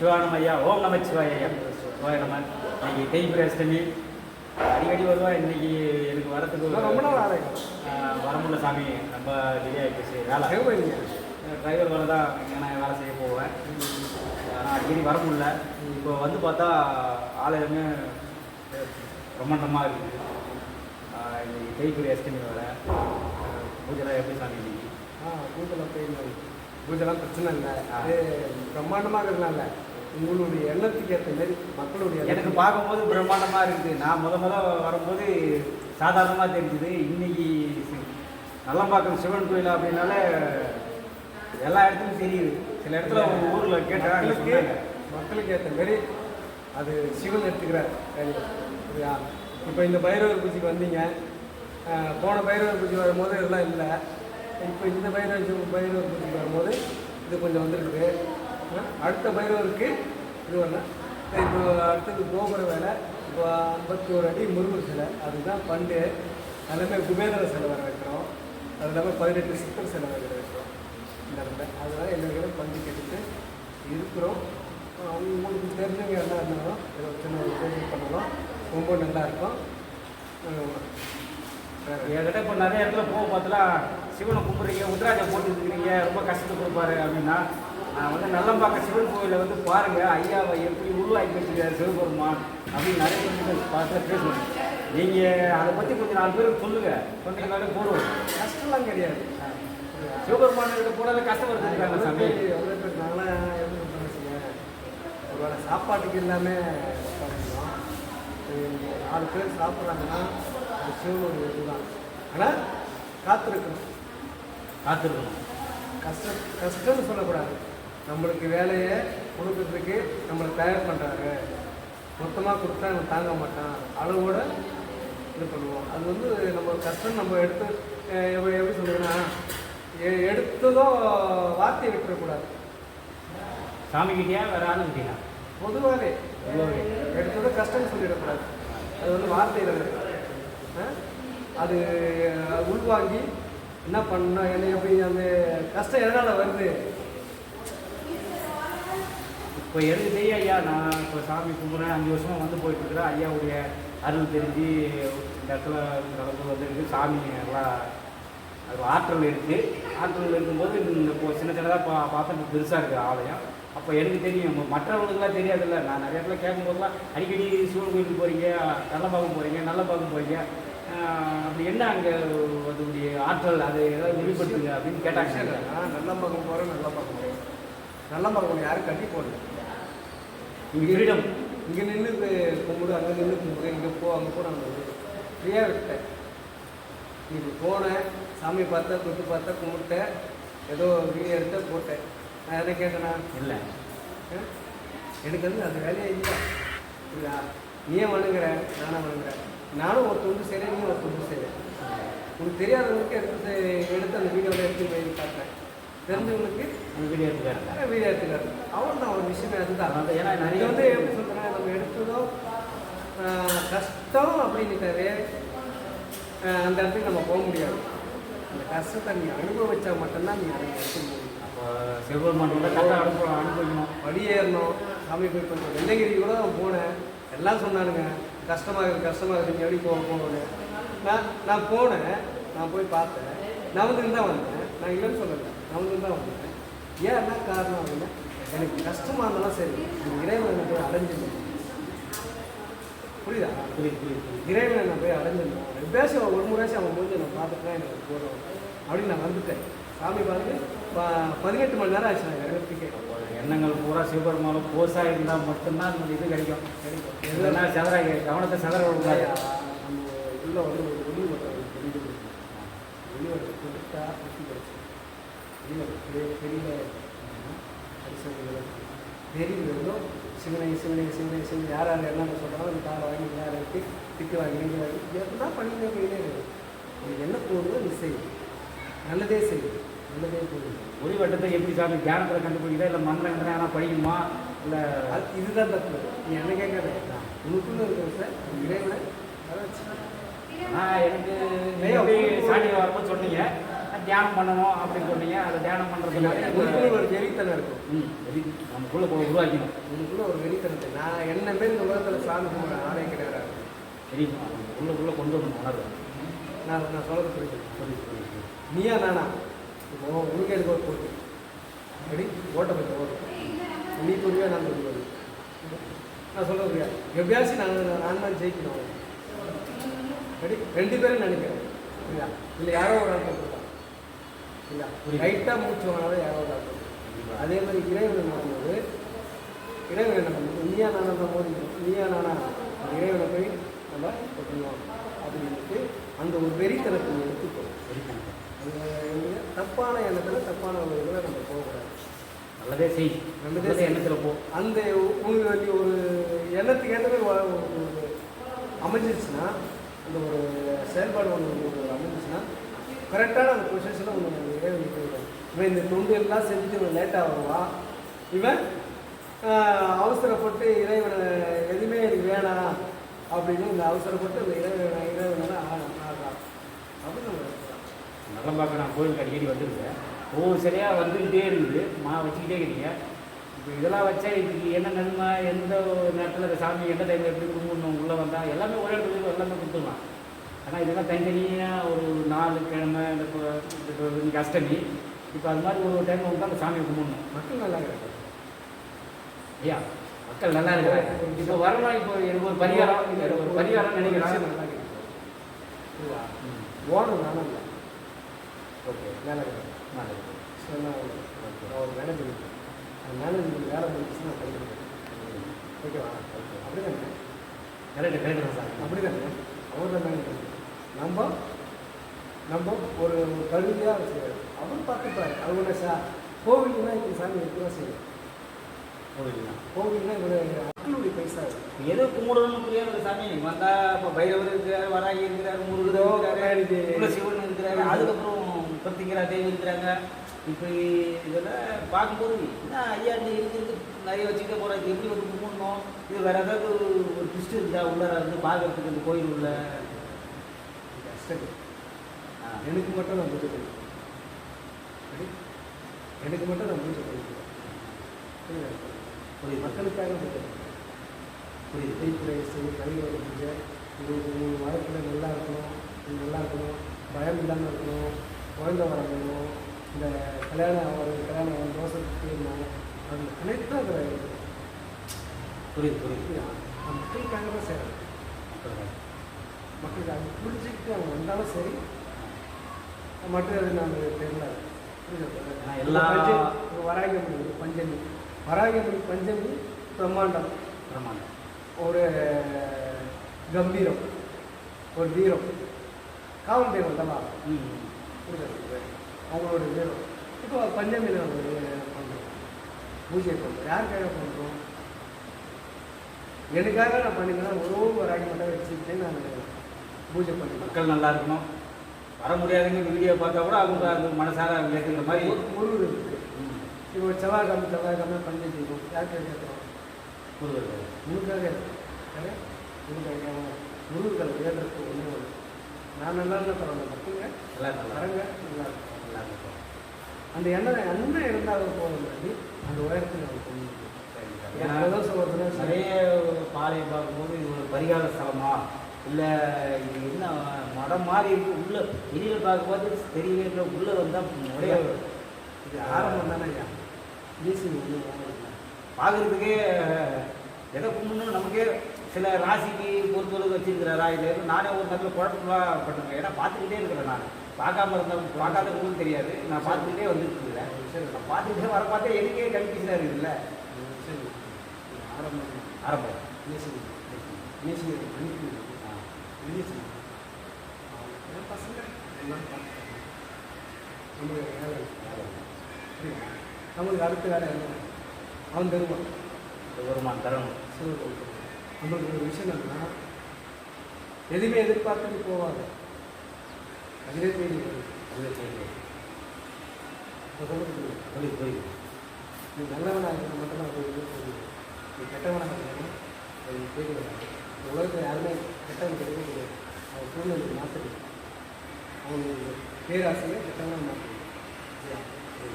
சிவானம் ஐயா ஓம் நம சிவாய ஐயா சிவாய நம. இன்னைக்கு தேய்பிரி அஷ்டமி. அடிக்கடி வருவா. இன்னைக்கு எனக்கு வரத்துக்கு ரொம்ப நாள் ஆறேன். ஆஹ் வர முடியல சாமி. ரொம்ப டிலே ஆகிடுச்சு வேலை. டிரைவர் வேலை தான். நான் வேலை செய்ய போவேன். ஆனால் அடிக்கடி வர முடியல இப்போ வந்து பார்த்தா ஆலயமே பிரம்மாண்டமாக இருக்குது. இன்னைக்கு தேய்பிரி அஷ்டமி வர பூஜை எப்படி சாமி இன்னைக்கு? ஆ பூஜைலாம் போயிருந்தேன் பூஜைலாம் பிரச்சனை இல்லை. அது பிரம்மாண்டமாக இருக்கிறதுனால. உங்களுடைய எண்ணத்துக்கு ஏற்ற மாதிரி மக்களுடைய எனக்கு பார்க்கும்போது பிரம்மாண்டமாக இருக்குது. நான் முத முத வரும்போது சாதாரணமாக தெரிஞ்சுது. இன்னைக்கு நல்லம்பாக்கம் சிவன் கோயில் அப்படின்னாலே எல்லா இடத்துலையும் தெரியுது. சில இடத்துல ஒரு ஊரில் கேட்டேன் அங்க மக்களுக்கு ஏற்ற மாதிரி அது சிவன் எடுத்துக்கிறார். புரியுதா இப்போ இந்த பைரவர் பூஜைக்கு வந்தீங்க. போன பைரவர் பூஜை வரும்போது இதெல்லாம் இல்லை. இப்போ இந்த பைரவர் பைரவர் பூஜைக்கு வரும்போது இது கொஞ்சம் வந்துருக்குது அஹ், அடுத்த பைரவருக்கு இது வரல இப்போ அடுத்தது கோபுர வேலை இப்போ ஐம்பத்தி ஒரு அடி முருகர் சிலை அதுதான் பண்டு. எல்லாமே குபேந்திர சிலை வர வைக்கிறோம். அது இல்லாமல் பதினெட்டு சித்தர் சிலை வர வைக்கிறோம். இந்த இடத்துல. அதனால் எல்லாருக்கும் பண்டு கேட்டுட்டு இருக்கிறோம். உங்களுக்கு தெரிஞ்சவங்க என்ன இருந்தாலும் இதை சின்ன ஒரு பூஜை பண்ணலாம். ரொம்ப நல்லா இருக்கும். என்கிட்ட இப்போ நிறைய இடத்துல போக பார்த்தலாம் சிவனை கும்பிட்றீங்க உத்ராஜம் போட்டு இருக்கிறீங்க ரொம்ப கஷ்டத்தை கொடுப்பாரு அப்படின்னா வந்து நல்லம்பாக்கம் சிவன் கோயிலில் வந்து பாருங்க ஐயாவை எப்படி உருவாக்கி வச்சிருக்காரு சிவபெருமான் அப்படின்னு நிறைய பேர் பார்த்து பேசுவேன் நீங்கள் அதை பற்றி கொஞ்சம் நாலு பேருக்கு சொல்லுங்க. சொன்னீங்கன்னாலே போடுவோம். கஷ்டம்லாம் கிடையாது. சிவபெருமான் கிட்ட போனாலே கஷ்டப்படுத்திருக்காங்க சாமி? எவ்வளோ பேர் நாங்களாம் எப்படி ஒருவேளை சாப்பாட்டுக்கு எல்லாமே நாலு பேர் சாப்பிட்றாங்கன்னா அது சிவனுடைய இதுதான் ஆனால் காத்திருக்கணும். காத்திருக்கணும். கஷ்டம் கஷ்டம்னு சொல்லக்கூடாது. நம்மளுக்கு வேலையை கொடுக்கறதுக்கு நம்மளை தயார் பண்ணுறாரு மொத்தமாக கொடுத்தா நம்ம தாங்க மாட்டான் அளவோட இது பண்ணுவோம். அது வந்து நம்ம கஷ்டம் நம்ம எடுத்து எப்படி எப்படி சொல்றதுன்னா எ- எடுத்ததும் வார்த்தையை விட்டுறக்கூடாது. சாமி கிட்டயா வேற ஆளு கிட்டயா? பொதுவாகவே பொதுவாகவே. எடுத்ததும் கஷ்டம்னு சொல்லிடக்கூடாது. அது வந்து வார்த்தையில் இருக்கு அது உள்வாங்கி என்ன பண்ணணும் என்ன எப்படி அந்த கஷ்டம் எதனால் வருது? இப்போ எனக்கு தெரியும் ஐயா நான் இப்போ சாமி கும்பிட்றேன். அஞ்சு வருஷமாக வந்து போயிட்டுருக்குறேன். ஐயாவுடைய அருள் தெரிஞ்சு இந்த இடத்துல நடந்து வந்துருக்கு. சாமி எல்லாம் அது ஆற்றல் இருக்குது ஆற்றல் இருக்கும்போது இந்த இப்போ சின்ன சின்னதாக பா பார்த்தா பெருசாக இருக்குது ஆலயம். அப்போ எனக்கு தெரியும். மற்றவங்களுக்குலாம் தெரியாதுல்ல. நான் நிறைய இடத்துல கேட்கும்போதெல்லாம் அடிக்கடி சிவன் கோயிலுக்கு போகிறீங்க நல்ல பாகம் போகிறீங்க நல்ல பாகம் போகிறீங்க அப்படி என்ன அங்கே அதனுடைய ஆற்றல்? அதை ஏதாவது வெளிப்படுத்துங்க அப்படின்னு கேட்டாங்க. நல்ல பக்கம் போகிறேன் நல்ல பக்கம் போகிறேன் நல்ல பக்கம் யாரும் கட்டி போடல. ஃப்ரீடம் இங்கே நின்று கும்பிடு அங்கே நின்று கும்பிடு இங்கே போ அங்கே போ நான் ஃப்ரீயாக விட்டேன் இன்னைக்கு போனேன் சாமி பார்த்தா தொட்டு பார்த்தா கும்பிட்டேன் ஏதோ வீடியோ எடுத்த போட்டேன். நான் எதை கேட்டேனா? இல்லை? எனக்கு வந்து அந்த வேலையே இல்லை. இல்லையா? நீ ஏன் வணங்குற நானும் வணங்குறேன். நானும் ஒரு துண்டு செய்கிறேன் நீ ஒரு துண்டு செய்கிறேன் உனக்கு தெரியாதவங்களுக்கு எடுத்து எடுத்து அந்த வீடியோவில் எடுத்து போய் காட்டுறேன் தெரிஞ்சவங்களுக்கு வீடியோ எடுத்துக்காரு வீடியோ எடுத்துக்காரு. அவன் தான் ஒரு விஷயமே அதுதான். அதான் ஏன்னா நிறைய வந்து எப்படி சொல்கிறேன் நம்ம எடுத்ததும் ஆஹ், கஷ்டம் அப்படின்னுட்டாரு ஆஹ், அந்த இடத்துக்கு நம்ம போக முடியாது. அந்த கஷ்டத்தை நீ அனுபவிச்சா மட்டும்தான் நீ அதை எடுக்க முடியும். கதை அனுப்ப அனுபவிக்கணும் படியேறணும் சாமி போய் கொஞ்சம் வெள்ளகிரி கூட நான் போனேன். எல்லாம் சொன்னானுங்க. கஷ்டமாக இருக்குது கஷ்டமாக இருக்குது எப்படி போக போகணும் நான் நான் போனேன். நான் போய் பார்த்தேன். நான் வந்து தான் வந்தேன். நான் இல்லைன்னு சொல்லலை. வந்து தான் வந்தேன் ஏன் என்ன காரணம் அப்படின்னா எனக்கு கஷ்டமாக இருந்தாலும் சரி இறைவனை போய் அடைஞ்சிடணும் புரியுதா? புரியுது புரியுது இறைவனை நான் போய் அடைஞ்சிடணும் எப்பயாச்சும் ஒரு முறையாச்சும் அவன் மூஞ்சி நான் பார்த்துட்டு எனக்கு போதும் அப்படின்னு நான் வந்துட்டேன். சாமி பார்த்து ப- பதினெட்டு மணி நேரம் ஆச்சு நான் இறங்கத்துக்கே அப்போ எண்ணங்கள் பூரா சிவபெருமானும் போஸாக இருந்தால் மட்டும்தான் நமக்கு இது கிடைக்கும். இல்லைன்னா செதற கவனத்தை செதற விடாது நம்ம உள்ள வந்து ஒரு ஒளி வட்டம் ஒரு கொடுத்தா வெளி வட்டம் பெரிய பெரிய தெரியுதோ சிவனை சிவனை சிவனை சிவனை யார் யார் என்னென்ன சொல்கிறாங்க அந்த காலை வாங்கி யார் இருக்கு திட்டு வாங்கி நீங்க வாங்கி எல்லாம் பண்ணிட்டு போயிட்டே இருக்கு என்ன போடுதோ நீ செய் நல்லதே செய் நல்லதே போடுது ஒளி வட்டத்தை எப்படி சாமி தியானத்தில் கண்டுபிடிக்கிறா இல்லை மந்திரம் கிந்திரம் ஆனால் படிக்கணுமா இல்லை அது இதுதான் தப்பு. நீ என்ன கேட்காத உனக்குள்ள இருக்கிற சார் இறைவனை நான் எனக்கு சாண்டியில் வரும்போது சொன்னீங்க. தியானம் பண்ணணும் அப்படின்னு சொன்னீங்க அதை தியானம் பண்ணுறதுனால உங்களுக்குள்ள ஒரு வெறித்தனம் இருக்கும். ம் வெரி நமக்குள்ளே உருவாக்கணும் உங்களுக்குள்ள ஒரு வெறித்தனத்தை நான் என்ன மாரி இந்த உலகத்தில் சாமி கும்பிட்ற ஆளே கிடையாது. தெரியுமா? உள்ளுக்குள்ளே கொண்டு வந்து உணர்வு நான் நான் சொல்கிறது புரியுது. புரியுது புரியுது நீயா நானா? உனக்கு எனக்கு ஒரு போட்டி ரெடி? ஓட்ட பற்றி ஓட்டம் நீ புரியா நான் புரியாது நான் சொல்ல புரியா எப்படியாச்சும் நான் நான் தான் ஜெயிக்கணும். ரெடி? ரெண்டு பேரும் நினைக்கிறேன். இல்லை யாரோ ஒரு ஆள் புரியுது. லைட்டாக மூச்சு வாங்கினாலும் யாரோ ஒரு ஆள் போட்டுருக்கான். அதே மாதிரி இறைவன் வரும்போது இறைவன் என்ன பண்ணுறது நீயா நானா போது நீயா நானா இறைவனை போய் நம்ம கொட்டணும் அப்படின்ட்டு அந்த ஒரு வெறித்தனத்தை நீ எடுத்துக்கோ சரி கணக்கு அந்த எண்ண- தப்பான எண்ணத்தில் தப்பான ஒரு இதில் நம்ம போகக்கூடாது. நல்லதே செய். நல்லதே. எண்ணத்தில் போ. அந்த உங்களுக்கு ஒரு எண்ணத்துக்கு ஏற்ற மாதிரி அமைஞ்சிருச்சுன்னா அந்த ஒரு செயல்பாடு ஒன்று உங்களுக்கு அமைஞ்சிச்சுன்னா கரெக்டான அந்த பொசிஷனில் உங்களுக்கு இறைவன் இவன் இந்த தொண்டு எல்லாம் செஞ்சுட்டு இவன் லேட்டாக வருவான். இவன் அவசரப்பட்டு இறைவனை எதுவுமே எனக்கு வேணாம் அப்படின்னு இந்த அவசரப்பட்டு இந்த இறைவனை இறைவனை ஆடுறான். அப்படின்னு நல்லா பார்க்க நான் கோயிலுக்கு அடிக்கடி வந்துருக்கேன். ஒவ்வொரு சரியாக வந்துக்கிட்டே இருக்குது. மா வச்சுக்கிட்டே இருக்கீங்க. இப்போ இதெல்லாம் வச்சா இதுக்கு என்ன நன்மை? எந்த ஒரு நேரத்தில் இந்த சாமி எந்த டைமில் எப்படி கும்பிடணும்? உள்ளே வந்தால் எல்லாமே ஒரே இடத்துல எல்லாமே கொடுத்துடலாம். ஆனால் இதெல்லாம் தனித்தனியாக ஒரு நாலு கிழமை இந்த இன்னைக்கு அஷ்டமி. இப்போ அது மாதிரி ஒரு டைம் வந்து அந்த சாமியை கும்பிடணும். மக்கள் நல்லா கிடையாது ஐயா மக்கள் நல்லா இருக்கிறாங்க இப்போ வரலாம் இப்போ எனக்கு ஒரு பரிகாரம் ஒரு பரிகாரம் நினைக்கிறேன். நல்லா கிடையாது புரியுதா? ம். ஓணும் நானும் இல்லை. ஓகே வேலை கிடையாது நல்லது சொன்னா நான் ஒரு இருக்கேன். அந்த மேனேஜருக்கு வேலை முடிச்சுன்னா நான் படிக்கிறேன் ஓகேவா? அப்படி தானே கரெக்டு கரெக்டு சார். அப்படி தானே அவர் தான் மேனேஜர். நம்ம நம்ம ஒரு கல்வியாக வச்சுருக்காரு அவர் பார்த்துப்பாரு. அவங்க சார் கோவில்னா இப்படி சாமி இருக்குதான் செய்யும் கோவில்னா? கோவில்னா இவர் மக்களுடைய பைசா இருக்கு. எது கும்பிடணும்னு புரியாத சாமி. வந்தா இப்போ பைரவர் இருக்கிறார் வராகி இருக்கிறார் முருகதோ இருக்கிறாரு சிவன் இருக்கிறாரு. அதுக்கப்புறம் பத்திங்கிரா தேவி இருக்கிறாங்க. இப்போ இதெல்லாம் பார்க்கும்போது என்ன ஐயா இந்த இருக்கு இருக்கு நிறைய வச்சுக்கிட்டே போகிறாங்க எப்படி வந்து கும்பிடணும்? இது வேற ஏதாவது ஒரு ஒரு ட்விஸ்ட் இருக்கா உள்ளார வந்து பார்க்கறதுக்கு இந்த கோயில் உள்ள? கஷ்டம் எனக்கு மட்டும் நான் பூஜை பண்ணிக்கிறேன் எனக்கு மட்டும் நான் பூஜை பண்ணிக்கிறேன் ஒரு மக்களுக்காக பூஜை ஒரு இசைத்துறை இசை கழிவுற பூஜை உங்களுக்கு உங்கள் வாழ்க்கையில் நல்லா இருக்கணும். நல்லா இருக்கணும். பயம் இல்லாமல் இருக்கணும். குழந்தை வேணும். இந்த கல்யாணம் ஆகிறது கல்யாணம் ஆகும் தோசை தீரணும் அது அனைத்தும் அதில் இருக்குது புரியுது புரியுது. நான் மக்களுக்காக தான் செய்கிறேன் மக்களுக்கு அது புரிஞ்சுக்கிட்டு அவங்க வந்தாலும் சரி மற்றது நான் தெரியல. எல்லா- வராகமணி பஞ்சமி. வராகமணி பஞ்சமி பிரம்மாண்டம். பிரமாண்டம் ஒரு கம்பீரம். ஒரு வீரம் காவல் தெய்வம் தான் அவங்களோட வீரம் இப்போ பஞ்சமியில் பண்ணுறோம் பூஜை பண்ணுறோம் யாருக்காக பண்ணுறோம் எனக்காக நான் பண்ணிக்கிறேன் ஒரு ஒரு ராகி மட்டும் வச்சுக்கிட்டு நான் பூஜை பண்ணுறேன் மக்கள் நல்லா இருக்கணும். வர முடியாதுங்க இந்த வீடியோ பார்த்தா கூட அவங்க அந்த மனசார ஏற்றுக்கிற மாதிரி. முருகர் இருக்குது இப்போ செவ்வாய்க்கிழமை செவ்வாய்க்கிழமை பஞ்சம் செய்வோம் யாருக்காக கேட்குறோம்? முருகர் யாரு? உனக்காக முருகர்களை ஏற்றுறதுக்கு ஒன்றும் இல்லை நான் நல்லா இருந்தால் பரவாயில்ல. மக்களுங்க நல்லா வரங்க. நல்லா இருக்கும் நல்லா இருக்கும் அந்த எண்ணெய் எண்ணெய் இருந்தாலும் தாண்டி அந்த உயரத்தில் நம்ம வரணும். ஏன்னா. நிறைய பாலையை பார்க்கும்போது இது ஒரு பரிகார ஸ்தலமா? இல்லை இது என்ன மடம் மாதிரி இருக்கு உள்ள வெளியில பார்க்கும்போது தெரியவே இல்லை உள்ள வந்தால் நிறைய இது ஆரம்பம் தானே ஐயா? ஒன்றும் பார்க்குறதுக்கே எதை கும்பிடணும் நமக்கே சில ராசிக்கு பொறுத்தளவுக்கு வச்சிருக்கிறாரா இல்லை நானே ஒரு நேரத்தில் குழப்பமாக பட்டிருக்கேன். ஏன்னா பார்த்துக்கிட்டே இருக்கிறேன் நான். பார்க்காம இருந்தாலும் பார்க்காதவங்களுக்கும் தெரியாது. நான் பார்த்துக்கிட்டே வந்துருக்குறேன் நான் பார்த்துக்கிட்டே வர பார்த்தா எனக்கே கன்ஃபியூஷனாக இருக்குதுல்ல சரி ஆரம்பம். ஆரம்பம். ஈஸி ஈஸி மன்னிப்பு ஈஸி என் பசங்க எல்லாம் பார்த்துக்கணும். நம்மளுக்கு வேலை புரியுதா? நம்மளுக்கு அடுத்த வேலை என்ன அவன் தருவான் வருமானம் தரணும் சிறு நம்மளுக்கு ஒரு விஷயம் என்னன்னா எதுவுமே எதிர்பார்த்துட்டு நீ போவாது அதுவே தேடி வரும். அதுவே தெரியும் இப்ப நீ நல்லவனாக இருக்கிற மட்டும் தான் போய் நீ கெட்டவனாக இருக்கணும் அது தேடி உலகத்தில் யாருமே கெட்டவங்க கிடைக்க கிடையாது. அவங்க சூழ்நிலை மாற்றணும் அவனுக்கு பேராசையை கெட்டவங்க மாற்றுறது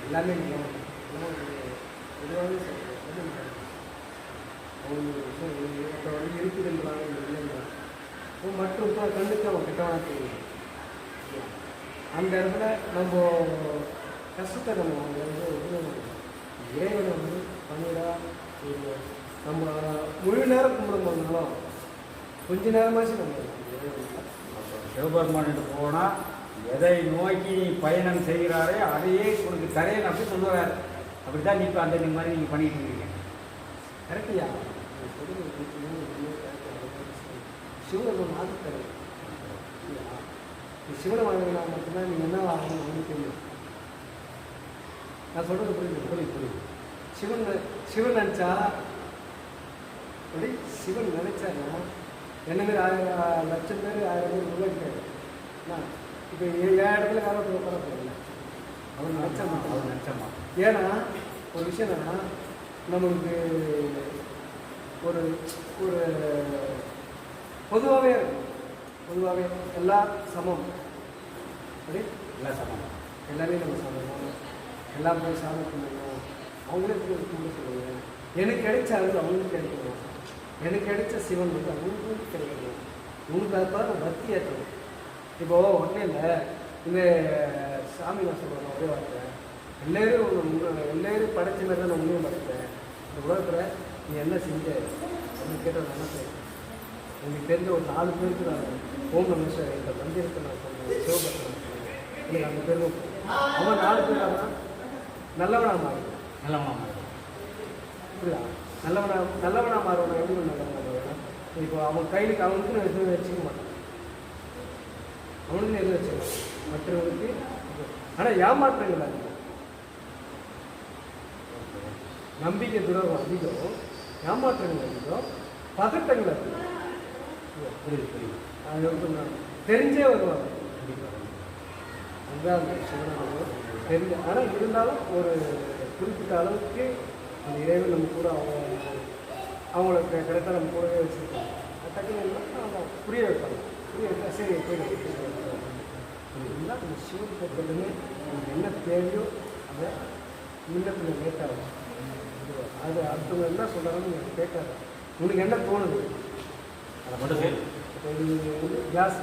எல்லாமே நல்லவன். பொதுவாகவே அவங்க இப்போ வந்து இருக்குதுன்றாங்க இல்லைன்றாங்க மற்றும் இப்போ கண்ணுக்கு அவங்க கெட்டவனாக தெரியும் அந்த இடத்துல நம்ம கஷ்டத்தை நம்ம அவங்க வந்து இது இறைவனை வந்து பண்ணிடா ஒரு நம்ம முழு நேரம் கும்பிடும்போதுனாலும் கொஞ்ச நேரமாச்சு நம்ம சிவபெருமான்கிட்ட போனால் எதை நோக்கி நீ பயணம் செய்கிறாரே அதையே உனக்கு தரேன் அப்படி சொல்லுவார். அப்படி தான் நீ இப்போ அந்த மாதிரி நீங்கள் பண்ணிட்டு இருக்கீங்க. கரெக்டியா சிவனை மாற்றி தரேன் சிவனை வாங்கினா மட்டும்தான் நீங்கள் என்ன வாங்கணும்னு தெரியும். நான் சொல்கிறது புரியுது புரியுது புரியுது. சிவன் சிவன் நினச்சா அப்படி சிவன் நினைச்சாருன்னா என்ன மாதிரி ஆயிரம் லட்சம் பேர் ஆயிரம் பேர் இருக்காரு நான் இப்போ என் இடத்துல காலத்தில் உட்கார போகிறேன் அவர் நினச்சா மட்டும். அவர் நினச்சம்மா ஏன்னா ஒரு விஷயம் என்னன்னா நம்மளுக்கு ஒரு ஒரு பொதுவாகவே இருக்கும். பொதுவாகவே எல்லா சமம். அப்படி? இல்லை சமம். எல்லாமே நம்ம சமம். எல்லாம் போய் சாமி கும்பிடணும் அவங்களே கும்பிட சொல்லுவாங்க. எனக்கு கிடைச்ச அருள் அவங்களுக்கு கிடைக்கணும் எனக்கு கிடைச்ச சிவன் வந்து அவங்களுக்கு கிடைக்கணும் உங்களுக்கு அது பார்த்து பக்தி ஏற்றணும். இப்போ ஒன்றும் இல்லை. இந்த சாமி நான் சொல்கிறேன் ஒரே வார்த்தை. எல்லாரும் எல்லாரும் படைச்ச மாதிரி தான் நான் உண்மையும் படைத்தேன் இந்த உலகத்தில் நீ என்ன செஞ்ச? அப்படின்னு கேட்டால் நான் என்ன உங்களுக்கு தெரிஞ்ச ஒரு நாலு பேருக்கு நான் ஓம் நம சிவாய இந்த மந்திரத்தை நான் சொன்னேன் சிவபக்தன் எனக்கு அந்த பேர் அவன் நாலு பேர் அவன் நல்லவனா மாறுவான் நல்லவனா புரியுதா? நல்லவனா நல்லவனா மாறுவான்? எப்படி நல்லவனா மாறுவான் இப்போ அவன் கையில் அவனுக்கு நான் எதுவும் வச்சுக்க மாட்டான். அவனுக்கு எதுவும் வச்சுக்க மாட்டான். மற்றவங்களுக்கு ஆனால் ஏமாற்றங்கள் அதிகம். நம்பிக்கை துரோகம் அதிகம். ஏமாற்றங்கள் அதிகம். பதட்டங்கள் அதிகம். புரியுது புரியுது. அது வந்து தெரிஞ்சே வருவாங்க. கண்டிப்பாக அதுதான் அந்த சிவனானவர். தெரிஞ்ச ஆனால் இருந்தாலும் ஒரு குறிப்பிட்ட அளவுக்கு அந்த இறைவன் நம்ம கூட அவங்க அவங்களுக்கு கரெக்டாக நம்ம கூடவே வச்சுருக்கோம் டக்குன்னு அவங்க புரிய வைப்பாங்க. புரிய வைப்பா சரி போயிட்டு இருந்தால் அந்த சிவன் பொறுத்தவரையுமே நமக்கு என்ன தேவையோ அதை இல்லத்தில் லேட்டாகும் அது அடுத்தவங்க என்ன சொல்கிறாங்கன்னு நீங்கள் கேட்காத. உனக்கு என்ன தோணுது? அதை மட்டும் இப்போ இது வந்து கிளாஸ்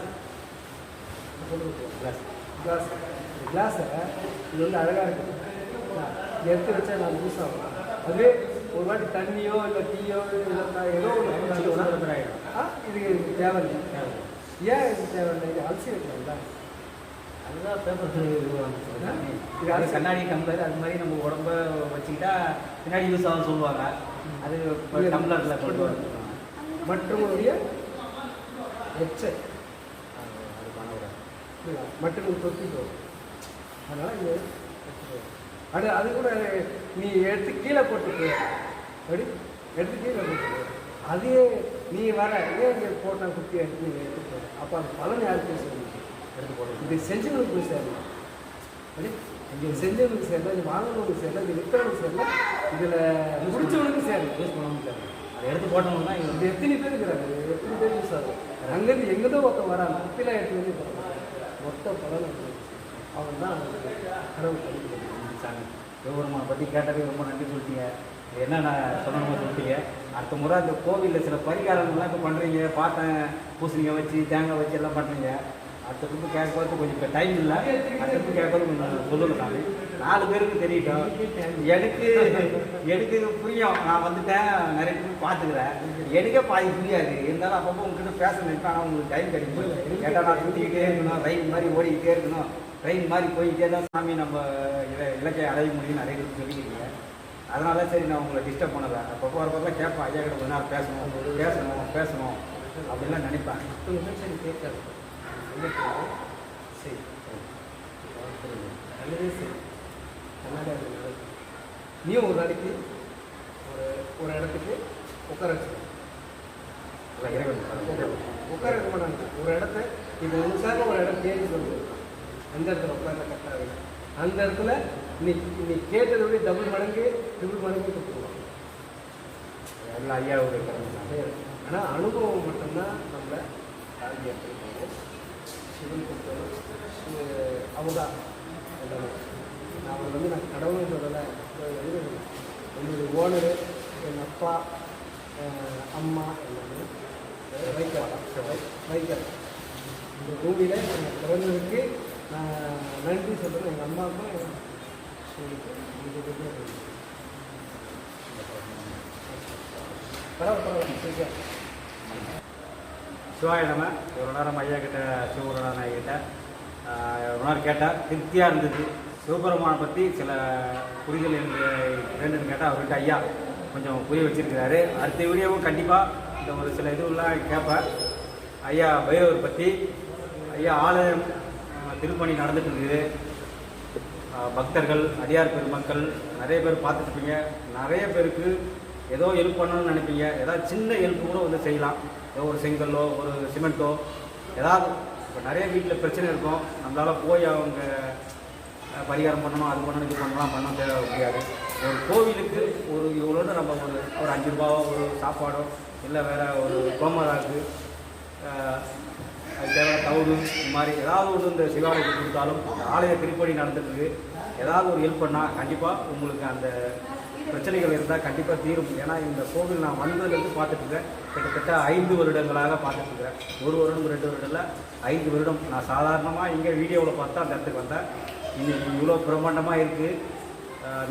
சொல்லுங்க கிளாஸ் கிளாஸ் கிளாஸை இது வந்து அழகாக இருக்குது எடுத்து வச்சா நான் யூஸ் ஆகும்? அதுவே ஒரு வாட்டி தண்ணியோ இல்லை டீயோ ஏதோ ஒன்று இது தேவையில்லை. ஏன் இது தேவையில்லை? இது அலசி வைக்கலாம்ல அதுதான் பேப்பர் அது கண்ணாடி டம்ளர் அது மாதிரி நம்ம உடம்ப வச்சுக்கிட்டா பின்னாடி யூஸ் ஆகும் சொல்லுவாங்க. அது. டம்ளரில் கொண்டு வர மற்றவங்களுடைய எச்சை. அது பண்ணக்கூடாது. புரியுதா? மற்றவங்க தொத்திக்கோ அதனால் இது. அது அது கூட நீ எடுத்து கீழே போட்டுக்கோ அப்படி எடுத்து கீழே போட்டுக்கோ அதே நீ வர ஏன் இங்கே போட்டா குத்தி எடுத்து நீ எடுத்துக்கோ அப்போ அது பலன் யாருக்கு எடுத்து போடுறது இது செஞ்சவங்களுக்கு போய் சேரணும் அப்படி இது செஞ்சவங்களுக்கு சேரல இது வாங்கினவங்களுக்கு சேரல இது விற்கிறவங்களுக்கு சேரல இதில் முடிச்சவனுக்கு சேரல யூஸ் பண்ண முடியாது அதை எடுத்து போட்டோம்னா இது எத்தனை பேர் இருக்கிறாங்க? எத்தனை பேர் யூஸ் ஆகும் அங்கேருந்து எங்கேதோ ஒருத்தன் வரான். குப்பிலாம் எடுத்து வந்து மொத்த பலன். அவன் தான் கடவுள் ஆரம்பித்தாங்க விவரமாக பற்றி கேட்டதே ரொம்ப நன்றி சொல்லிட்டீங்க. என்ன நான் சொல்லணுமோ சொல்லிட்டீங்க. அடுத்த முறை அந்த கோவிலில் சில பரிகாரங்கள்லாம் இப்போ பண்ணுறீங்க பார்த்தேன் பூசணிக்காய் வச்சு தேங்காய் வச்சு எல்லாம் பண்ணுறீங்க அடுத்த ட்ரிப்பு கேட்கறது கொஞ்சம் இப்போ டைம் இல்லை. அடுத்த ட்ரிப்பு கேட்கறது கொஞ்சம் சொல்லுங்க நான் நாலு பேருக்கு தெரியட்டும். எனக்கு எனக்கு புரியும். நான் வந்துட்டேன். நிறைய பேர் பார்த்துக்கிறேன் எனக்கே பாதி புரியாது. இருந்தாலும் அப்பப்போ உங்ககிட்ட பேச நினைப்பேன் ஆனால் உங்களுக்கு டைம் கிடைக்கும்? கேட்டால் நான் சுற்றிக்கிட்டே இருக்கணும். ரயில் மாதிரி ஓடிக்கிட்டே இருக்கணும். ட்ரெயின் மாதிரி போய்கிட்டே தான் சாமி நம்ம இதை இலக்கை அடைய முடியும் நிறைய பேர் சொல்லிக்கிறீங்க அதனால சரி நான் உங்களை டிஸ்டர்ப் பண்ணலை. அப்பப்போ வரப்போ கேட்பேன் ஐயா கிட்ட கொஞ்ச நேரம் பேசணும் பேசணும் பேசணும் அப்படிலாம் நினைப்பேன் சரி கேட்காது? சரி. நல்லதே சரி. கண்ணாடி அது நல்லது. நீ ஒரு நாளைக்கு ஒரு ஒரு இடத்துக்கு உட்கார வச்சுக்கணும். உட்கார வைக்க மாட்டாங்க. ஒரு இடத்த இப்போ உங்களுக்காக ஒரு இடம் தேடி சொல்லுது அந்த இடத்துல உட்கார கரெக்டாக அந்த இடத்துல நீ நீ கேட்டதை விட டபுள் மடங்கு ட்ரிபிள் மடங்கு கொடுத்துருவாங்க எல்லாம் ஐயாவுடைய கடமை தான். ஆனால் அனுபவம் மட்டும்தான் நம்மளை தாங்கி சிவன் கொடுத்தவர் அவதான் அவர் நான் அவர் வந்து நான் கடவுள் சொல்லலை வந்து என்னுடைய ஓனரு எங்கள் அப்பா அம்மா எல்லாமே வைக்கலாம் வைக்கலாம் இந்த பூமியில் எனக்கு பிறந்ததுக்கு நான் நன்றி சொல்கிறேன் எங்கள் அம்மாவுக்கும் எனக்கு பரவாயில்ல சிவாய நம்ம இவ்வளோ நேரம் ஐயா கிட்ட சிவபுராண கிட்ட. இவ்வளோ நேரம் கேட்டால் திருப்தியாக இருந்தது. சிவபெருமானை பற்றி சில புரிதல் எனக்கு வேண்டும்னு கேட்டால் அவர்கிட்ட ஐயா கொஞ்சம் புரிய வச்சிருக்கிறாரு. அடுத்த வீடியோவும் கண்டிப்பாக இந்த ஒரு சில இதுவெல்லாம் கேட்பேன் ஐயா பைரவர் பற்றி ஐயா ஆலயம் திருப்பணி நடந்துட்டு இருக்குது பக்தர்கள் அடியார் பெருமக்கள் நிறைய பேர் பார்த்துட்ருப்பீங்க. நிறைய பேருக்கு ஏதோ ஹெல்ப் பண்ணணும்னு நினைப்பீங்க. ஏதாவது சின்ன ஹெல்ப் கூட வந்து செய்யலாம். ஏதோ ஒரு செங்கல்லோ ஒரு சிமெண்ட்டோ ஏதாவது இப்போ நிறைய வீட்டில் பிரச்சனை இருக்கும். நம்மளால் போய் அவங்க பரிகாரம் பண்ணணும் அது பண்ணணும் இது பண்ணலாம் பண்ண தேவை முடியாது ஒரு கோவிலுக்கு ஒரு இவ்வளோன்னு நம்ம ஒரு ஒரு அஞ்சு ரூபாவோ ஒரு சாப்பாடோ இல்லை வேறு ஒரு கோமராக்கு அது தேவை தவுடு இந்த மாதிரி ஏதாவது ஒன்று இந்த சிவாலயத்தை கொடுத்தாலும் இந்த ஆலய திருப்பணி நடந்துருக்கு ஏதாவது ஒரு ஹெல்ப் பண்ணால் கண்டிப்பாக உங்களுக்கு அந்த பிரச்சனைகள் இருந்தால் கண்டிப்பாக தீரும். ஏன்னா இந்த கோவில் நான் வந்ததுலேருந்து பார்த்துட்டுருக்கேன் கிட்டத்தட்ட ஐந்து வருடங்களாக பார்த்துட்ருக்கிறேன் ஒரு வருடம் ரெண்டு வருடத்தில் ஐந்து வருடம். நான் சாதாரணமாக இங்கே வீடியோவில் பார்த்தா அந்த இடத்துக்கு வந்தேன். இன்னைக்கு இவ்வளோ பிரம்மாண்டமாக இருக்குது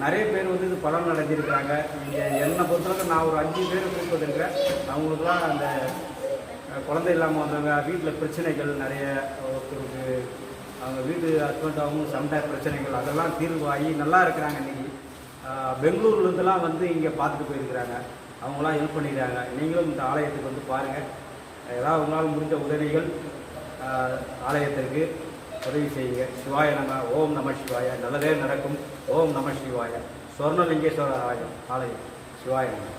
நிறைய பேர் வந்து இது பலன் அடைஞ்சிருக்கிறாங்க. இங்கே என்னை பொறுத்தளவுக்கு நான் ஒரு அஞ்சு பேர் கூப்பிட்டு அவங்களுக்குலாம் அந்த குழந்தை இல்லாமல் வந்தவங்க வீட்டில் பிரச்சனைகள் நிறைய ஒருத்தருக்கு அவங்க வீட்டு ஹஸ்பண்ட் சண்டை பிரச்சனைகள் அதெல்லாம் தீர்வாகி நல்லா இருக்கிறாங்க இன்றைக்கி பெங்களூர்லேருந்துலாம் வந்து இங்கே பார்த்துட்டு போயிருக்கிறாங்க. அவங்களாம் ஹெல்ப் பண்ணிக்கிறாங்க. நீங்களும் இந்த ஆலயத்துக்கு வந்து பாருங்கள் ஏதாவது உங்களால் முடிஞ்ச உதவிகள் ஆலயத்திற்கு உதவி செய்யுங்க. சிவாய நம ஓம் நம சிவாய. நல்லதே நடக்கும். ஓம் நம சிவாய. சொர்ணலிங்கேஸ்வர ஆலயம் ஆலயம். சிவாய நம.